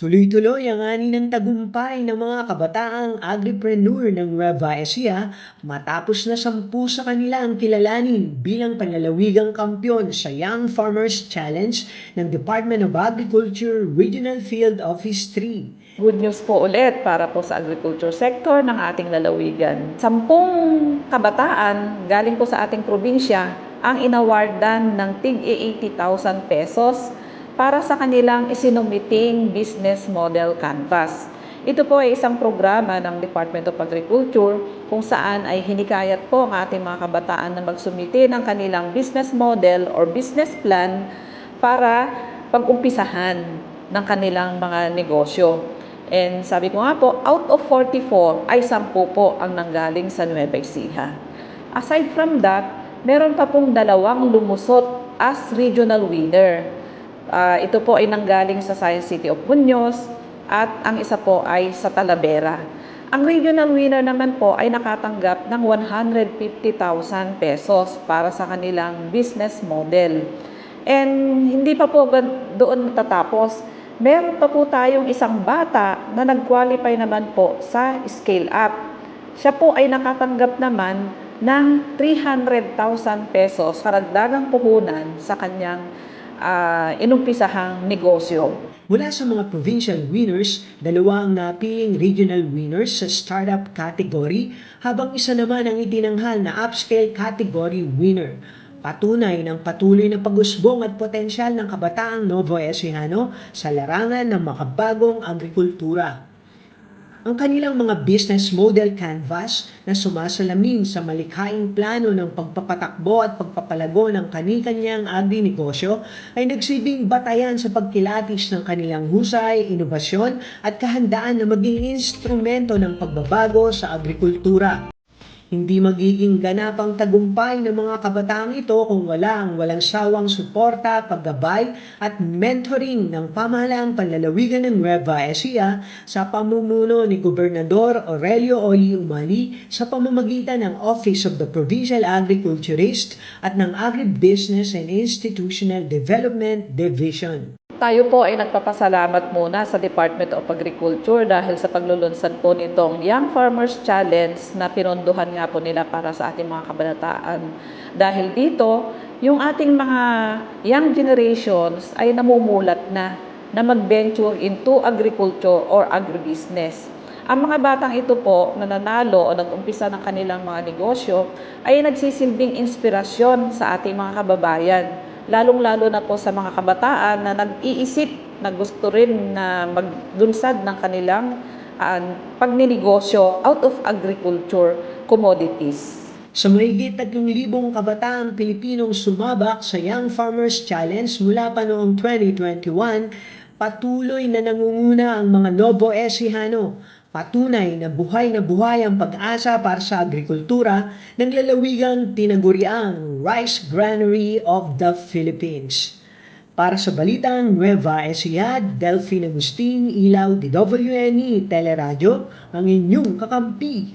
Tuloy-tuloy ang ani ng tagumpay ng mga kabataang agripreneur ng Nueva Ecija matapos na sampu sa kanila ang kilalanin bilang panlalawigang kampyon sa Young Farmers Challenge ng Department of Agriculture Regional Field Office 3. Good news po ulit para po sa agriculture sector ng ating lalawigan. Sampung kabataan galing po sa ating probinsya ang inawardan ng tig 80,000 pesos para sa kanilang isinumiting business model canvas. Ito po ay isang programa ng Department of Agriculture kung saan ay hinikayat po ang ating mga kabataan na magsumite ng kanilang business model or business plan para pag-umpisahan ng kanilang mga negosyo. And sabi ko nga po, out of 44 ay 10 po ang nanggaling sa Nueva Ecija. Aside from that, meron pa pong dalawang lumusot as regional winner. Ah, ito po ay nanggaling sa Science City of Muñoz at ang isa po ay sa Talavera. Ang regional winner naman po ay nakatanggap ng 150,000 pesos para sa kanilang business model. And hindi pa po doon natatapos. Meron pa po tayong isang bata na nag-qualify naman po sa scale up. Siya po ay nakatanggap naman ng 300,000 pesos karagdagang puhunan sa kanyang ah, inumpisahang negosyo. Mula sa mga provincial winners, dalawa ang napiling regional winners sa startup category habang isa naman ang itinanghal na upscale category winner. Patunay ng patuloy na pag-usbong at potensyal ng kabataang Novo Ecijano sa larangan ng makabagong agrikultura. Ang kanilang mga business model canvas na sumasalamin sa malikhaing plano ng pagpapatakbo at pagpapalago ng kani-kanyang agri-negosyo ay nagsibing batayan sa pagkilatis ng kanilang husay, inobasyon at kahandaan na maging instrumento ng pagbabago sa agrikultura. Hindi magiging ganapang tagumpay ng mga kabataang ito kung wala ang walang sawang suporta, paggabay at mentoring ng pamahalaang panlalawigan ng Nueva Ecija sa pamumuno ni Gobernador Aurelio Oli Umali sa pamamagitan ng Office of the Provincial Agriculturist at ng Agribusiness and Institutional Development Division. Tayo po ay nagpapasalamat muna sa Department of Agriculture dahil sa paglulunsad po nitong Young Farmers Challenge na pinondohan nga po nila para sa ating mga kabataan. Dahil dito, yung ating mga young generations ay namumulat na na mag-venture into agriculture or agribusiness. Ang mga batang ito po na nanalo o nag-umpisa ng kanilang mga negosyo ay nagsisilbing inspirasyon sa ating mga kababayan lalong-lalo na po sa mga kabataan na nag-iisip na gusto rin na magdunsad ng kanilang uh, pagninegosyo out of agriculture commodities. Sa mahigit 3,000 kabataang Pilipinong sumabak sa Young Farmers Challenge mula pa noong 2021, patuloy na nangunguna ang mga Novo Ecijano. Patunay na buhay na buhay ang pag-asa para sa agrikultura ng lalawigang tinaguriang Rice Granary of the Philippines. Para sa Balitang Nueva Ecija, Delphine Agustin, Ilaw, DWNE, Teleradyo, ang inyong kakampi.